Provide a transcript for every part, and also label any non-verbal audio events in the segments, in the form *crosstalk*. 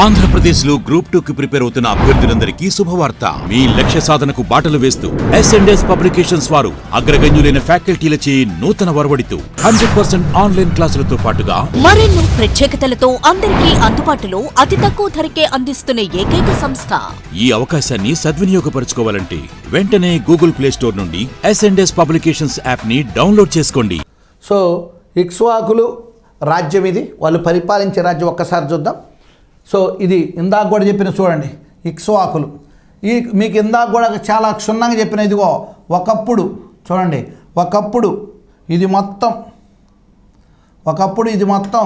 ఆంధ్రప్రదేశ్లో group two కి prepare అవుతున్న అభ్యర్థులందరికీ శుభవార్త. మీ లక్ష్య సాధనకు బాటలు వేస్తూ ఎస్ఎండ్ఎస్ పబ్లికేషన్స్ వారు అగ్రగణ్యులైన ఫ్యాకల్టీలచే నూతన వరవడితో హండ్రెడ్ పర్సెంట్ ఆన్లైన్ క్లాసులతో పాటుగా మరెన్నో ప్రత్యేకతలతో అందరికీ అందుబాటులో అతి తక్కువ ధరకే అందిస్తున్న ఏకైక సంస్థ. ఈ అవకాశాన్ని సద్వినియోగపరచుకోవాలంటే వెంటనే గూగుల్ ప్లే స్టోర్ నుండి ఎస్ఎండ్ఎస్ పబ్లికేషన్స్ యాప్ని డౌన్లోడ్ చేసుకోండి. సో ఇక్ష్వాకులు రాజ్యం ఇది. వాళ్ళు పరిపాలించే రాజ్యం ఒక్కసారి చూద్దాం. సో ఇది ఇందాక కూడా చెప్పిన చూడండి ఇక్ష్వాకులు ఈ మీకు ఇందాక కూడా చాలా క్షుణ్ణంగా చెప్పిన ఇదిగో ఒకప్పుడు చూడండి ఒకప్పుడు ఇది మొత్తం ఒకప్పుడు ఇది మొత్తం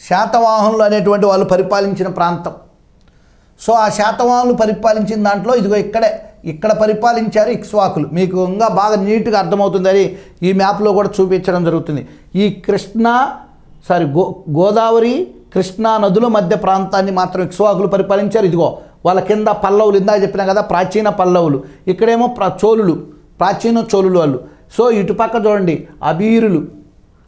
శాతవాహనులు అనేటువంటి వాళ్ళు పరిపాలించిన ప్రాంతం. సో ఆ శాతవాహనులు పరిపాలించిన దాంట్లో ఇదిగో ఇక్కడే ఇక్కడ పరిపాలించారు ఇక్స్వాకులు మీకు ఇంకా బాగా నీట్గా అర్థమవుతుందని ఈ మ్యాప్లో కూడా చూపించడం జరుగుతుంది. ఈ కృష్ణా సారీ గో గోదావరి కృష్ణా నదుల మధ్య ప్రాంతాన్ని మాత్రం ఇక్స్వాకులు పరిపాలించారు. ఇదిగో వాళ్ళ కింద పల్లవులు ఇందా చెప్పినా కదా ప్రాచీన పల్లవులు. ఇక్కడేమో ప్ర చోళులు ప్రాచీన చోళులు వాళ్ళు. సో ఇటుపక్క చూడండి అబీరులు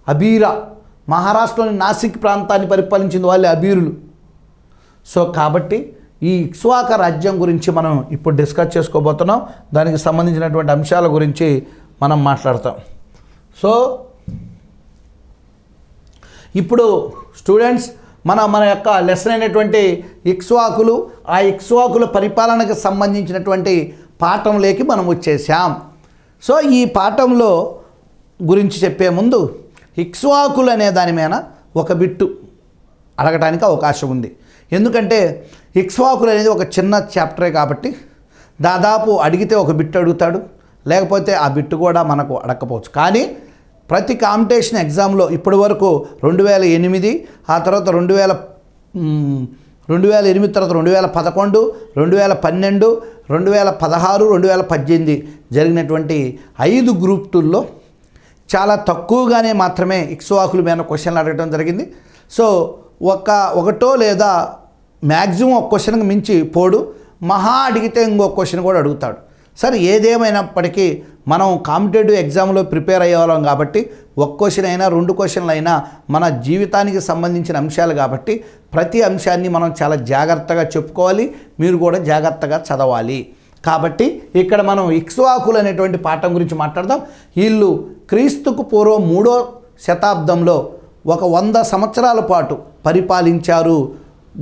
అబీరా. మహారాష్ట్రలోని నాసిక్ ప్రాంతాన్ని పరిపాలించింది వాళ్ళే అబీరులు. సో కాబట్టి ఈ ఇక్స్వాక రాజ్యం గురించి మనం ఇప్పుడు డిస్కస్ చేసుకోబోతున్నాం. దానికి సంబంధించినటువంటి అంశాల గురించి మనం మాట్లాడతాం. సో ఇప్పుడు స్టూడెంట్స్ మన మన యొక్క లెసన్ అయినటువంటి ఇక్స్వాకులు ఆ ఇక్స్వాకుల పరిపాలనకు సంబంధించినటువంటి పాఠంలోకి మనం వచ్చేసాం. సో ఈ పాఠంలో గురించి చెప్పే ముందు ఇక్స్వాకులు అనే దాని మీద ఒక బిట్టు అడగటానికి అవకాశం ఉంది. ఎందుకంటే ఇక్స్వాకులు అనేది ఒక చిన్న చాప్టరే కాబట్టి దాదాపు అడిగితే ఒక బిట్టు అడుగుతాడు లేకపోతే ఆ బిట్టు కూడా మనకు అడగకపోవచ్చు. కానీ ప్రతి కాంపిటీషన్ ఎగ్జామ్లో ఇప్పటి వరకు రెండు వేల ఎనిమిది ఆ తర్వాత రెండు వేల రెండు వేల ఎనిమిది తర్వాత రెండు వేల పదకొండు రెండు వేల పన్నెండు రెండు వేల పదహారు రెండు వేల పద్దెనిమిది జరిగినటువంటి ఐదు గ్రూప్ టూల్లో చాలా తక్కువగానే మాత్రమే ఇక్స్వాకుల మీద క్వశ్చన్లు అడగడం జరిగింది. సో ఒక ఒకటో లేదా మ్యాక్సిమం ఒక క్వశ్చన్కి మించి పోడు. మహా అడిగితే ఇంకో క్వశ్చన్ కూడా అడుగుతాడు. సరే ఏదేమైనప్పటికీ మనం కాంపిటేటివ్ ఎగ్జామ్లో ప్రిపేర్ అయ్యేవాళ్ళం కాబట్టి ఒక క్వశ్చన్ అయినా రెండు క్వశ్చన్లు అయినా మన జీవితానికి సంబంధించిన అంశాలు కాబట్టి ప్రతి అంశాన్ని మనం చాలా జాగ్రత్తగా చెప్పుకోవాలి మీరు కూడా జాగ్రత్తగా చదవాలి. కాబట్టి ఇక్కడ మనం ఇక్స్వాకులు అనేటువంటి పాఠం గురించి మాట్లాడదాం. వీళ్ళు క్రీస్తుకు పూర్వం మూడో శతాబ్దంలో ఒక వంద సంవత్సరాల పాటు పరిపాలించారు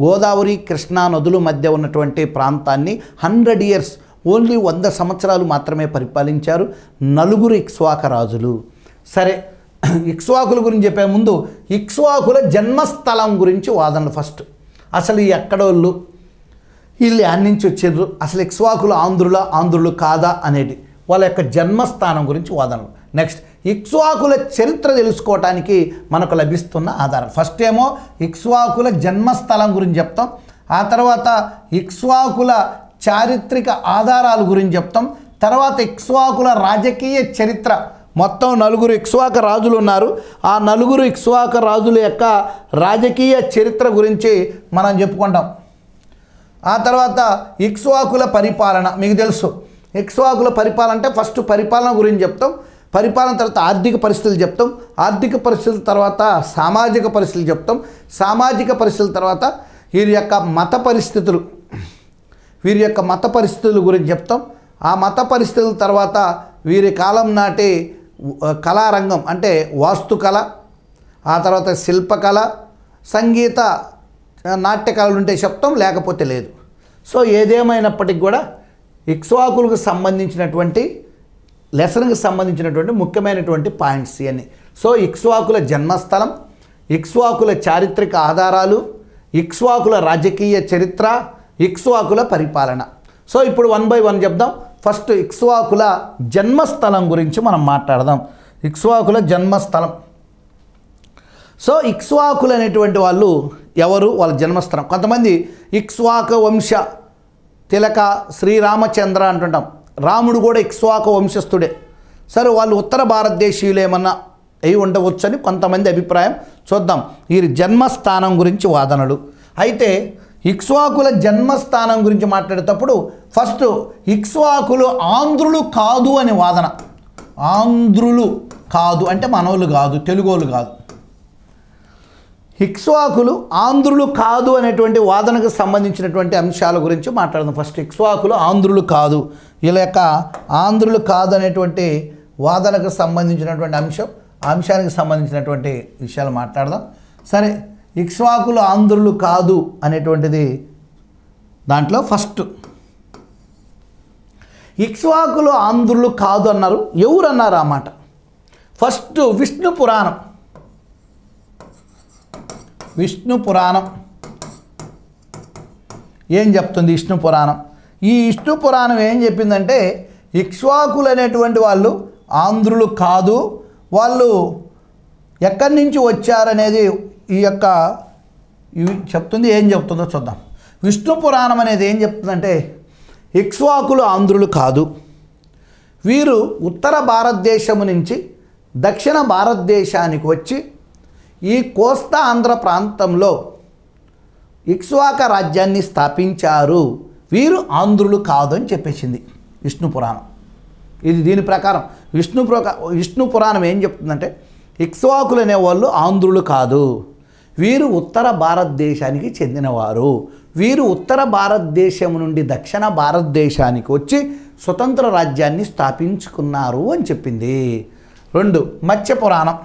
గోదావరి కృష్ణా నదుల మధ్య ఉన్నటువంటి ప్రాంతాన్ని హండ్రెడ్ ఇయర్స్ ఓన్లీ వంద సంవత్సరాలు మాత్రమే పరిపాలించారు నలుగురు ఇక్స్వాక రాజులు. సరే *clears throat* ఇక్స్వాకుల గురించి చెప్పే ముందు ఇక్స్వాకుల జన్మస్థలం గురించి వాదనలు ఫస్ట్. అసలు ఈ ఎక్కడోళ్ళు? వీళ్ళు యాడ్ నుంచి వచ్చారు అసలు ఇక్స్వాకులు ఆంధ్రుల ఆంధ్రులు కాదా అనేది వాళ్ళ యొక్క జన్మస్థానం గురించి వాదనలు. నెక్స్ట్ ఇక్స్వాకుల చరిత్ర తెలుసుకోవటానికి మనకు లభిస్తున్న ఆధారం. ఫస్ట్ ఏమో ఇక్స్వాకుల జన్మస్థలం గురించి చెప్తాం. ఆ తర్వాత ఇక్స్వాకుల చారిత్రక ఆధారాల గురించి చెప్తాం. తర్వాత ఇక్స్వాకుల రాజకీయ చరిత్ర. మొత్తం నలుగురు ఇక్స్వాక రాజులు ఉన్నారు. ఆ నలుగురు ఇక్స్వాక రాజుల యొక్క రాజకీయ చరిత్ర గురించి మనం చెప్పుకుంటాం. ఆ తర్వాత ఇక్స్వాకుల పరిపాలన మీకు తెలుసు. ఇక్స్వాకుల పరిపాలన అంటే ఫస్ట్ పరిపాలన గురించి చెప్తాం. పరిపాలన తర్వాత ఆర్థిక పరిస్థితులు చెప్తాం. ఆర్థిక పరిస్థితుల తర్వాత సామాజిక పరిస్థితులు చెప్తాం. సామాజిక పరిస్థితుల తర్వాత వీరి యొక్క మత పరిస్థితులు. వీరి యొక్క మత పరిస్థితుల గురించి చెప్తాం. ఆ మత పరిస్థితుల తర్వాత వీరి కాలం నాటి కళారంగం అంటే వాస్తుకళ ఆ తర్వాత శిల్పకళ సంగీత నాట్యకళలు నాట్య కళలు ఉంటే చెప్తాం లేకపోతే లేదు. సో ఏదేమైనప్పటికీ కూడా ఇక్స్వాకులకు సంబంధించినటువంటి లెసన్కి సంబంధించినటువంటి ముఖ్యమైనటువంటి పాయింట్స్ ఇవన్నీ. సో ఇక్స్వాకుల జన్మస్థలం ఇక్స్వాకుల చారిత్రక ఆధారాలు ఇక్స్వాకుల రాజకీయ చరిత్ర ఇక్స్వాకుల పరిపాలన. సో ఇప్పుడు వన్ బై వన్ చెప్దాం. ఫస్ట్ ఇక్స్వాకుల జన్మస్థలం గురించి మనం మాట్లాడదాం. ఇక్స్వాకుల జన్మస్థలం. సో ఇక్స్వాకులు అనేటువంటి వాళ్ళు ఎవరు? వాళ్ళ జన్మస్థలం. కొంతమంది ఇక్స్వాక వంశ తిలక శ్రీరామచంద్ర అంటుంటాం. రాముడు కూడా ఇక్స్వాక వంశస్థుడే. సరే వాళ్ళు ఉత్తర భారతదేశీయులు ఏమన్నా అయి ఉండవచ్చని కొంతమంది అభిప్రాయం చూద్దాం. వీరి జన్మస్థానం గురించి వాదనలు. అయితే ఇక్స్వాకుల జన్మస్థానం గురించి మాట్లాడేటప్పుడు ఫస్ట్ ఇక్స్వాకులు ఆంధ్రులు కాదు అనే వాదన. ఆంధ్రులు కాదు అంటే మనోళ్ళు కాదు తెలుగోళ్ళు కాదు. ఇక్స్వాకులు ఆంధ్రులు కాదు అనేటువంటి వాదనకు సంబంధించినటువంటి అంశాల గురించి మాట్లాడదాం. ఫస్ట్ ఇక్స్వాకులు ఆంధ్రులు కాదు. వీళ్ళ ఆంధ్రులు కాదు అనేటువంటి వాదనకు సంబంధించినటువంటి అంశం అంశానికి సంబంధించినటువంటి విషయాలు మాట్లాడదాం. సరే ఇక్ష్వాకులు ఆంధ్రులు కాదు అనేటువంటిది దాంట్లో ఫస్ట్. ఇక్ష్వాకులు ఆంధ్రులు కాదు అన్నారు. ఎవరు అన్నారు ఆ మాట? ఫస్ట్ విష్ణు పురాణం. విష్ణు పురాణం. ఏం చెప్తుంది విష్ణు పురాణం? ఈ విష్ణు పురాణం ఏం చెప్పిందంటే ఇక్ష్వాకులు అనేటువంటి వాళ్ళు ఆంధ్రులు కాదు వాళ్ళు ఎక్కడి నుంచి వచ్చారనేది ఈ యొక్క చెప్తుంది ఏం చెప్తుందో చూద్దాం. విష్ణు పురాణం అనేది ఏం చెప్తుందంటే ఇక్ష్వాకులు ఆంధ్రులు కాదు. వీరు ఉత్తర భారతదేశము నుంచి దక్షిణ భారతదేశానికి వచ్చి ఈ కోస్తా ఆంధ్ర ప్రాంతంలో ఇక్ష్వాక రాజ్యాన్ని స్థాపించారు. వీరు ఆంధ్రులు కాదు అని చెప్పేసింది విష్ణు పురాణం. ఇది దీని ప్రకారం. విష్ణు ప్రకా విష్ణు పురాణం ఏం చెప్తుందంటే ఇక్స్వాకులు అనేవాళ్ళు ఆంధ్రులు కాదు. వీరు ఉత్తర భారతదేశానికి చెందినవారు. వీరు ఉత్తర భారతదేశం నుండి దక్షిణ భారతదేశానికి వచ్చి స్వతంత్ర రాజ్యాన్ని స్థాపించుకున్నారు అని చెప్పింది. రెండు మత్స్య పురాణం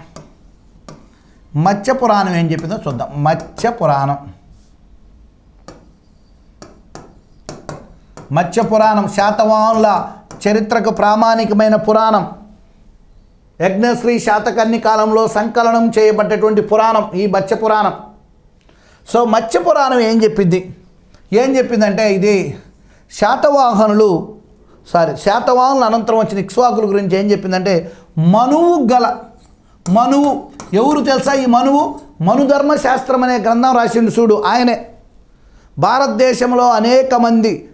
మత్స్య పురాణం ఏం చెప్పిందో చూద్దాం. మత్స్య పురాణం మత్స్య పురాణం శాతవాహనుల చరిత్రకు ప్రామాణికమైన పురాణం. యజ్ఞశ్రీ శాతకర్ణి కాలంలో సంకలనం చేయబడ్డటువంటి పురాణం ఈ మత్స్య పురాణం. సో మత్స్య పురాణం ఏం చెప్పింది? ఏం చెప్పిందంటే ఇది శాతవాహనులు సారీ శాతవాహనుల అనంతరం వచ్చిన ఇక్స్వాకుల గురించి ఏం చెప్పిందంటే మనువు గల మనువు ఎవరు తెలుసా ఈ మనువు? మనుధర్మ శాస్త్రం అనే గ్రంథం రాసిండు చూడు ఆయనే. భారతదేశంలో అనేక మంది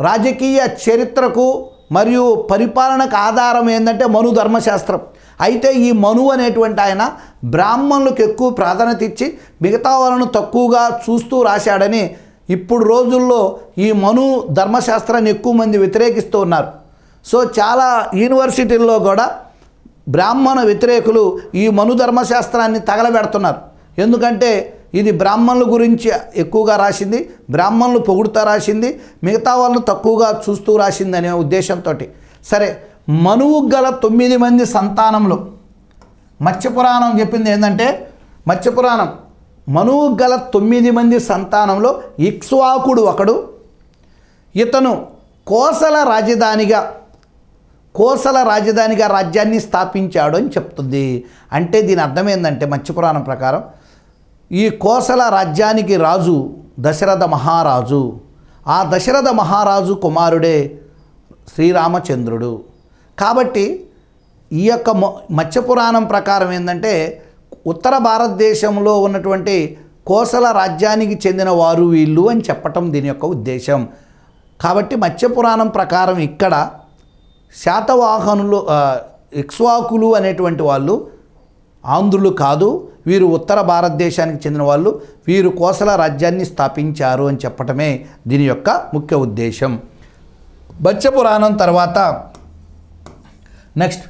రాజకీయ చరిత్రకు మరియు పరిపాలనకు ఆధారం ఏంటంటే మను ధర్మశాస్త్రం. అయితే ఈ మను అనేటువంటి ఆయన బ్రాహ్మణులకు ఎక్కువ ప్రాధాన్యత ఇచ్చి మిగతా వాళ్ళను తక్కువగా చూస్తూ రాశాడని ఇప్పుడు రోజుల్లో ఈ మను ధర్మశాస్త్రాన్ని ఎక్కువ మంది వ్యతిరేకిస్తూ ఉన్నారు. సో చాలా యూనివర్సిటీల్లో కూడా బ్రాహ్మణ వ్యతిరేకులు ఈ మను ధర్మశాస్త్రాన్ని తగలబెడుతున్నారు. ఎందుకంటే ఇది బ్రాహ్మణుల గురించి ఎక్కువగా రాసింది. బ్రాహ్మణులు పొగుడుతా రాసింది. మిగతా వాళ్ళు తక్కువగా చూస్తూ రాసింది అనే ఉద్దేశంతో సరే మనువు గల తొమ్మిది మంది సంతానంలో మత్స్యపురాణం చెప్పింది ఏంటంటే మత్స్యపురాణం మనువు గల తొమ్మిది మంది సంతానంలో ఇక్స్వాకుడు ఒకడు ఇతను కోసల రాజధానిగా కోసల రాజధానిగా రాజ్యాన్ని స్థాపించాడు అని చెప్తుంది. అంటే దీని అర్థం ఏంటంటే మత్స్యపురాణం ప్రకారం ఈ కోసల రాజ్యానికి రాజు దశరథ మహారాజు. ఆ దశరథ మహారాజు కుమారుడే శ్రీరామచంద్రుడు. కాబట్టి ఈ యొక్క మత్స్యపురాణం ప్రకారం ఏంటంటే ఉత్తర భారతదేశంలో ఉన్నటువంటి కోసల రాజ్యానికి చెందిన వారు వీళ్ళు అని చెప్పటం దీని యొక్క ఉద్దేశం. కాబట్టి మత్స్యపురాణం ప్రకారం ఇక్కడ శాతవాహనులు ఇక్స్వాకులు అనేటువంటి వాళ్ళు ఆంధ్రులు కాదు. వీరు ఉత్తర భారతదేశానికి చెందిన వాళ్ళు వీరు కోసల రాజ్యాన్ని స్థాపించారు అని చెప్పటమే దీని యొక్క ముఖ్య ఉద్దేశం. బచ్చపురాణం తర్వాత నెక్స్ట్.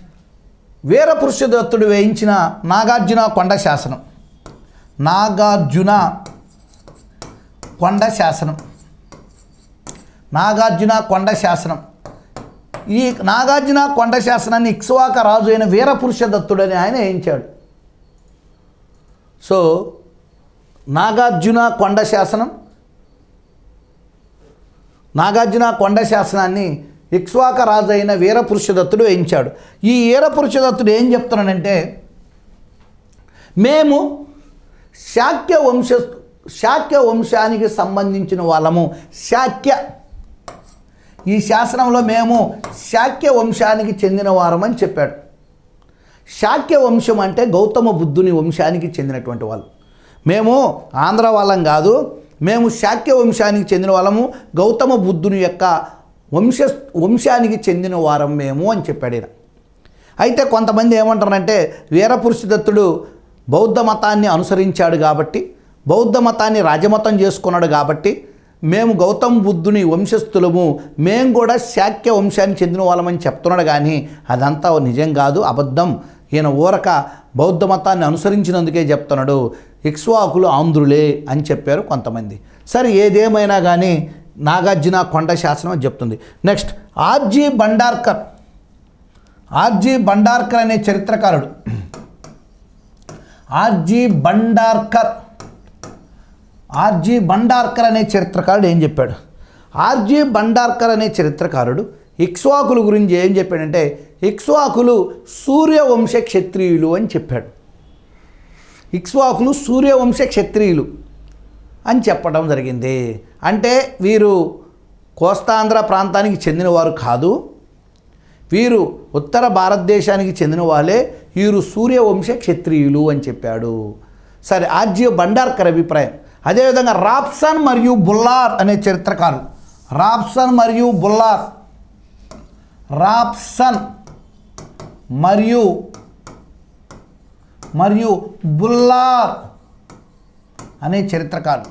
వీరపురుషదత్తుడు వేయించిన నాగార్జున కొండ శాసనం. నాగార్జున కొండ శాసనం. నాగార్జున కొండ శాసనం. ఈ నాగార్జున కొండ శాసనాన్ని ఇక్ష్వాక రాజు అయిన వీరపురుషదత్తుడు అని ఆయన వేయించాడు. సో నాగార్జున కొండ శాసనం నాగార్జున కొండ శాసనాన్ని ఇక్ష్వాక రాజు అయిన వీరపురుషదత్తుడు వేయించాడు. ఈ వీరపురుషదత్తుడు ఏం చెప్తున్నాడంటే మేము శాక్య వంశ శాక్య వంశానికి సంబంధించిన వాళ్ళము. శాక్య. ఈ శాసనంలో మేము శాక్య వంశానికి చెందిన వారమని చెప్పాడు. శాక్య వంశం అంటే గౌతమ బుద్ధుని వంశానికి చెందినటువంటి వాళ్ళు. మేము ఆంధ్ర వాళ్ళం కాదు మేము శాక్య వంశానికి చెందిన వాళ్ళము గౌతమ బుద్ధుని యొక్క వంశ వంశానికి చెందిన వారం మేము అని చెప్పాడు ఈయన. అయితే కొంతమంది ఏమంటారంటే వీరపురుషదత్తుడు బౌద్ధ మతాన్ని అనుసరించాడు కాబట్టి బౌద్ధ మతాన్ని రాజమతం చేసుకున్నాడు కాబట్టి మేము గౌతమ్ బుద్ధుని వంశస్థులము మేము కూడా శాక్య వంశానికి చెందిన వాళ్ళమని చెప్తున్నాడు కానీ అదంతా నిజం కాదు అబద్ధం. ఈయన ఊరక బౌద్ధ మతాన్ని అనుసరించినందుకే చెప్తున్నాడు ఇక్స్వాకులు ఆంధ్రులే అని చెప్పారు కొంతమంది. సరే ఏదేమైనా కానీ నాగార్జున కొండ శాసనం అని చెప్తుంది. Next R G Bhandarkar. R G Bhandarkar అనే చరిత్రకారుడు. ఆర్జీ బండార్కర్. ఆర్జీ బండార్కర్ అనే చరిత్రకారుడు ఏం చెప్పాడు? ఆర్జీ బండార్కర్ అనే చరిత్రకారుడు ఇక్స్వాకుల గురించి ఏం చెప్పాడంటే ఇక్స్వాకులు సూర్యవంశ క్షత్రియులు అని చెప్పాడు. ఇక్స్వాకులు సూర్యవంశ క్షత్రియులు అని చెప్పడం జరిగింది. అంటే వీరు కోస్తాంధ్ర ప్రాంతానికి చెందినవారు కాదు. వీరు ఉత్తర భారతదేశానికి చెందిన వాళ్ళే వీరు సూర్యవంశ క్షత్రియులు అని చెప్పాడు. సరే ఆర్జీ బండార్కర్ అభిప్రాయం. అదేవిధంగా రాప్సన్ మరియు బుల్లార్ అనే చరిత్రకారులు. రాప్సన్ మరియు బుల్లార్. రాప్సన్ మరియు మరియు బుల్లార్ అనే చరిత్రకారులు.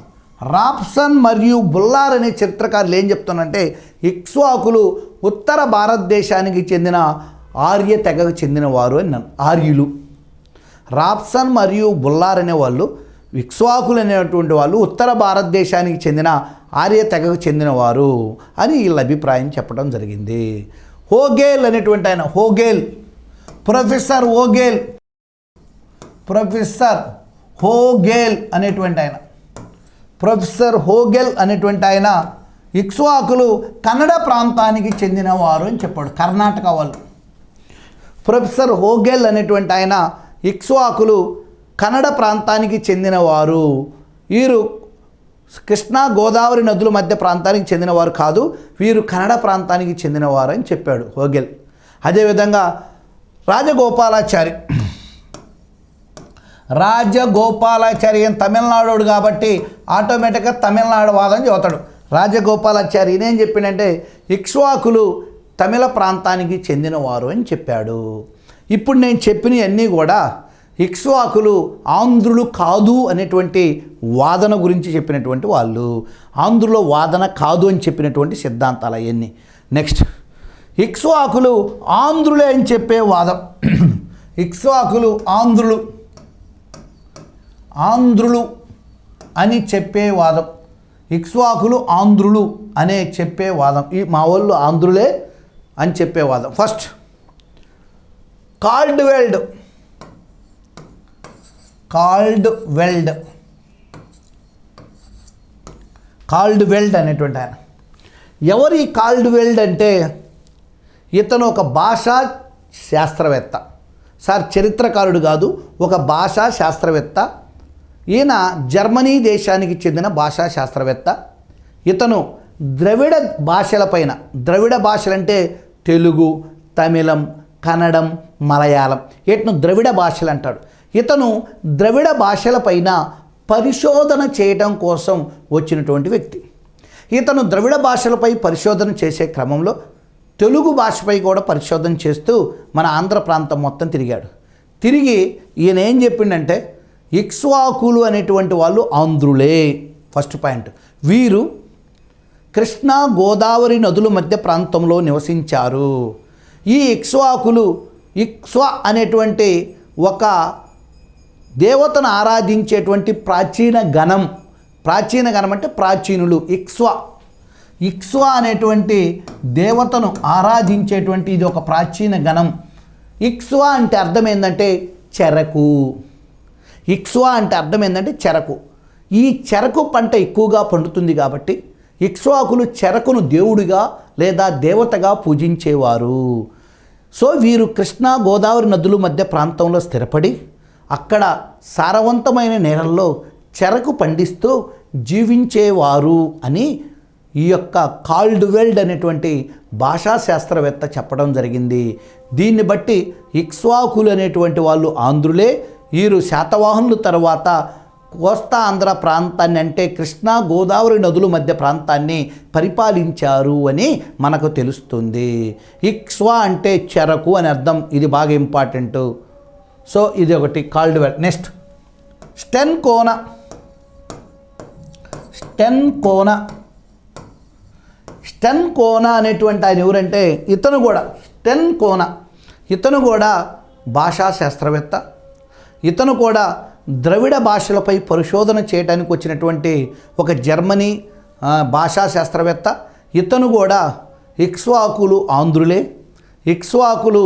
రాప్సన్ మరియు బుల్లార్ అనే చరిత్రకారులు ఏం చెప్తున్నారంటే ఇక్స్వాకులు ఉత్తర భారతదేశానికి చెందిన ఆర్య తెగకు చెందినవారు అని ఆర్యులు. రాప్సన్ మరియు బుల్లార్ అనే వాళ్ళు ఇక్స్వాకులు అనేటువంటి వాళ్ళు ఉత్తర భారతదేశానికి చెందిన ఆర్య తెగకు చెందినవారు అని వీళ్ళ అభిప్రాయం చెప్పడం జరిగింది. హోగేల్ అనేటువంటి ఆయన హోగేల్ ప్రొఫెసర్ ఓగేల్. ప్రొఫెసర్ హోగేల్ అనేటువంటి ఆయన. ప్రొఫెసర్ హోగెల్ అనేటువంటి ఆయన ఇక్స్వాకులు కన్నడ ప్రాంతానికి చెందినవారు అని చెప్పాడు కర్ణాటక వాళ్ళు. ప్రొఫెసర్ హోగెల్ అనేటువంటి ఆయన ఇక్స్వాకులు కన్నడ ప్రాంతానికి చెందినవారు. వీరు కృష్ణా గోదావరి నదుల మధ్య ప్రాంతానికి చెందినవారు కాదు వీరు కన్నడ ప్రాంతానికి చెందినవారు అని చెప్పాడు హోగెల్. అదేవిధంగా రాజగోపాలాచారి. రాజగోపాలాచార్య తమిళనాడు కాబట్టి ఆటోమేటిక్గా తమిళనాడు వాదం చదువుతాడు. రాజగోపాలాచారి ఈయనేం చెప్పిండంటే ఇక్ష్వాకులు తమిళ ప్రాంతానికి చెందినవారు అని చెప్పాడు. ఇప్పుడు నేను చెప్పినవన్నీ కూడా ఇక్ష్వాకులు ఆంధ్రులు కాదు అనేటువంటి వాదన గురించి చెప్పినటువంటి వాళ్ళు. ఆంధ్రుల వాదన కాదు అని చెప్పినటువంటి సిద్ధాంతాలు అవన్నీ. నెక్స్ట్. ఇక్స్వాకులు ఆంధ్రులే అని చెప్పే వాదం. ఇక్స్వాకులు ఆంధ్రులు. ఆంధ్రులు అని చెప్పే వాదం. ఇక్స్వాకులు ఆంధ్రులు అనే చెప్పే వాదం. ఈ మా వాళ్ళు ఆంధ్రులే అని చెప్పే వాదం. First Caldwell. Called wealth. Caldwell అనేటువంటి ఆయన. ఎవరి కాల్డ్ వెల్డ్ అంటే? ఇతను ఒక భాషా శాస్త్రవేత్త. సార్ చరిత్రకారుడు కాదు ఒక భాషా శాస్త్రవేత్త. ఈయన జర్మనీ దేశానికి చెందిన భాషా శాస్త్రవేత్త. ఇతను ద్రవిడ భాషలపైన ద్రవిడ భాషలంటే తెలుగు తమిళం కన్నడం మలయాళం వీటిని ద్రవిడ భాషలు అంటాడు ఇతను ద్రవిడ భాషలపైన పరిశోధన చేయటం కోసం వచ్చినటువంటి వ్యక్తి. ఇతను ద్రవిడ భాషలపై పరిశోధన చేసే క్రమంలో తెలుగు భాషపై కూడా పరిశోధన చేస్తూ మన ఆంధ్ర ప్రాంతం మొత్తం తిరిగాడు. తిరిగి ఈయన ఏం చెప్పిండంటే ఇక్స్వాకులు అనేటువంటి వాళ్ళు ఆంధ్రులే ఫస్ట్ పాయింట్. వీరు కృష్ణా గోదావరి నదుల మధ్య ప్రాంతంలో నివసించారు. ఈ ఇక్స్వాకులు ఇక్స్వ అనేటువంటి ఒక దేవతను ఆరాధించేటువంటి ప్రాచీన గణం. ప్రాచీన గణం అంటే ప్రాచీనులు ఇక్స్వా ఇక్స్వా అనేటువంటి దేవతను ఆరాధించేటువంటి ఇది ఒక ప్రాచీన గణం. ఇక్స్వా అంటే అర్థం ఏంటంటే చెరకు. ఇక్స్వా అంటే అర్థం ఏంటంటే చెరకు. ఈ చెరకు పంట ఎక్కువగా పండుతుంది కాబట్టి ఇక్ష్వాకులు చెరకును దేవుడిగా లేదా దేవతగా పూజించేవారు. సో వీరు కృష్ణా గోదావరి నదుల మధ్య ప్రాంతంలో స్థిరపడి అక్కడ సారవంతమైన నేలల్లో చెరకు పండిస్తూ జీవించేవారు అని ఈ యొక్క కాల్డ్వెల్డ్ అనేటువంటి భాషా శాస్త్రవేత్త చెప్పడం జరిగింది. దీన్ని బట్టి ఇక్స్వాకులు అనేటువంటి వాళ్ళు ఆంధ్రులే వీరు శాతవాహనుల తర్వాత కోస్తా ఆంధ్ర ప్రాంతాన్ని అంటే కృష్ణా గోదావరి నదుల మధ్య ప్రాంతాన్ని పరిపాలించారు అని మనకు తెలుస్తుంది. ఇక్స్వా అంటే చెరకు అని అర్థం ఇది బాగా ఇంపార్టెంట్ సో ఇది ఒకటి Caldwell next Sten Konow. Sten Konow. Sten Konow అనేటువంటి ఆయన ఎవరంటే ఇతను కూడా స్టెన్ కోన. ఇతను కూడా భాషా శాస్త్రవేత్త. ఇతను కూడా ద్రవిడ భాషలపై పరిశోధన చేయడానికి వచ్చినటువంటి ఒక జర్మనీ భాషా శాస్త్రవేత్త. ఇతను కూడా ఇక్స్వాకులు ఆంధ్రులే. ఇక్స్వాకులు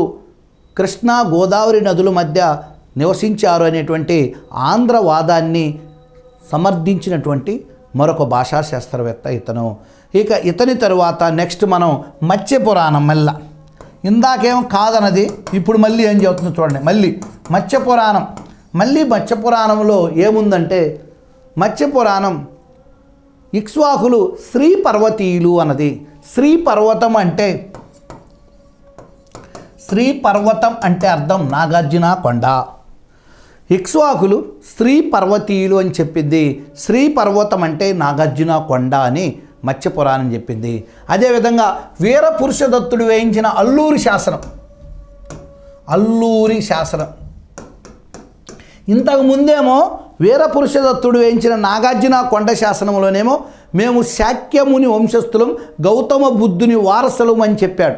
కృష్ణా గోదావరి నదుల మధ్య నివసించారు అనేటువంటి ఆంధ్రవాదాన్ని సమర్థించినటువంటి మరొక భాషా శాస్త్రవేత్త ఇతను. ఇక ఇతని తరువాత నెక్స్ట్ మనం మత్స్య పురాణం మళ్ళా ఇందాకేం కాదన్నది ఇప్పుడు మళ్ళీ ఏం చెబుతుందో చూడండి. మళ్ళీ మత్స్య పురాణం. మళ్ళీ మత్స్య పురాణంలో ఏముందంటే మత్స్య పురాణం ఇక్ష్వాకులు శ్రీ పర్వతీయులు అన్నది. శ్రీ పర్వతం అంటే శ్రీ పర్వతం అంటే అర్థం నాగార్జున కొండ. ఇక్ష్వాకులు శ్రీ పర్వతీయులు అని చెప్పింది. శ్రీ పర్వతం అంటే నాగార్జున కొండ అని మత్స్య పురాణం చెప్పింది. అదేవిధంగా వీరపురుషదత్తుడు వేయించిన అల్లూరి శాసనం. అల్లూరి శాసనం. ఇంతకు ముందేమో వీరపురుషదత్తుడు వేయించిన నాగార్జున కొండ శాసనంలోనేమో మేము శాక్యముని వంశస్థులం గౌతమ బుద్ధుని వారసులం అని చెప్పాడు.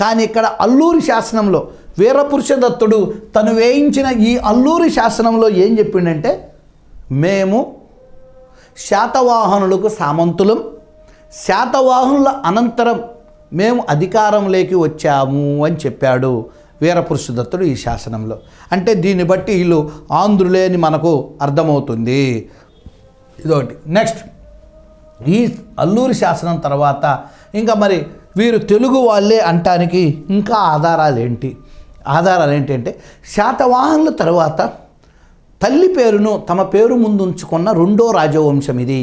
కానీ ఇక్కడ అల్లూరి శాసనంలో వీరపురుషదత్తుడు తను వేయించిన ఈ అల్లూరి శాసనంలో ఏం చెప్పిండంటే మేము శాతవాహనులకు సామంతులం. శాతవాహనుల అనంతరం మేము అధికారంలోకి వచ్చాము అని చెప్పాడు వీరపురుషదత్తుడు ఈ శాసనంలో. అంటే దీన్ని బట్టి వీళ్ళు ఆంధ్రులే అని మనకు అర్థమవుతుంది. ఇదొకటి. నెక్స్ట్ ఈ అల్లూరి శాసనం తర్వాత ఇంకా మరి వీరు తెలుగు వాళ్ళే అంటానికి ఇంకా ఆధారాలు ఏంటి ఆధారాలు ఏంటంటే శాతవాహనుల తర్వాత తల్లి పేరును తమ పేరు ముందు ఉంచుకున్న రెండో రాజవంశం ఇది.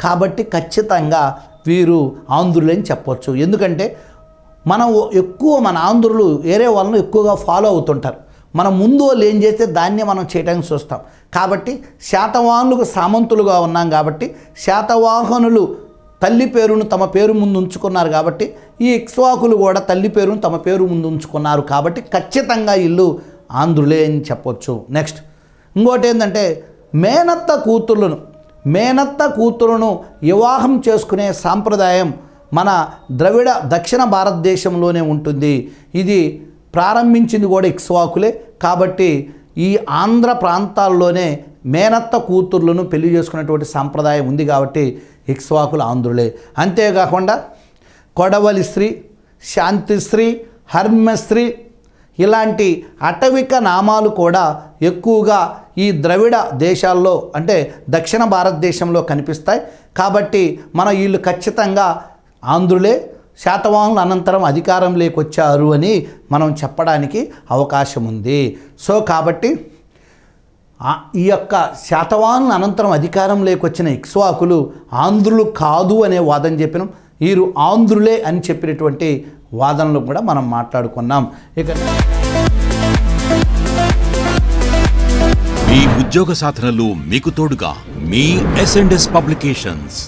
కాబట్టి ఖచ్చితంగా వీరు ఆంధ్రులని చెప్పొచ్చు. ఎందుకంటే మనం ఎక్కువ మన ఆంధ్రులు వేరే వాళ్ళను ఎక్కువగా ఫాలో అవుతుంటారు. మనం ముందు వాళ్ళు ఏం చేస్తే దాన్నే మనం చేయడానికి చూస్తాం. కాబట్టి శాతవాహనులకు సామంతులుగా ఉన్నాం కాబట్టి శాతవాహనులు తల్లి పేరును తమ పేరు ముందు ఉంచుకున్నారు కాబట్టి ఈ ఇక్స్వాకులు కూడా తల్లి పేరును తమ పేరు ముందు ఉంచుకున్నారు కాబట్టి ఖచ్చితంగా ఇల్లు ఆంధ్రులే అని చెప్పొచ్చు. నెక్స్ట్ ఇంకోటి ఏంటంటే మేనత్త కూతుర్లను మేనత్త కూతురును వివాహం చేసుకునే సాంప్రదాయం మన ద్రవిడ దక్షిణ భారతదేశంలోనే ఉంటుంది. ఇది ప్రారంభించింది కూడా ఇక్స్వాకులే. కాబట్టి ఈ ఆంధ్ర ప్రాంతాల్లోనే మేనత్త కూతుర్లను పెళ్ళి చేసుకునేటువంటి సాంప్రదాయం ఉంది కాబట్టి ఇక్స్వాకులు ఆంధ్రులే. అంతేకాకుండా కొడవలి స్త్రీ శాంతిశ్రీ హర్మశ్రీ ఇలాంటి అటవిక నామాలు కూడా ఎక్కువగా ఈ ద్రవిడ దేశాల్లో అంటే దక్షిణ భారతదేశంలో కనిపిస్తాయి. కాబట్టి మన వీళ్ళు ఖచ్చితంగా ఆంధ్రులే శాతవాహనుల అనంతరం అధికారం లేకొచ్చారు అని మనం చెప్పడానికి అవకాశం ఉంది. సో కాబట్టి ఈ యొక్క శాతవాహనుల అనంతరం అధికారం లేకొచ్చిన ఇక్స్వాకులు ఆంధ్రులు కాదు అనే వాదం చెప్పినాం. వీరు ఆంధ్రులే అని చెప్పినటువంటి వాదనలు కూడా మనం మాట్లాడుకున్నాం. ఇక మీ ఉద్యోగ సాధనలు మీకు తోడుగా మీ ఎస్ అండ్ ఎస్ పబ్లికేషన్స్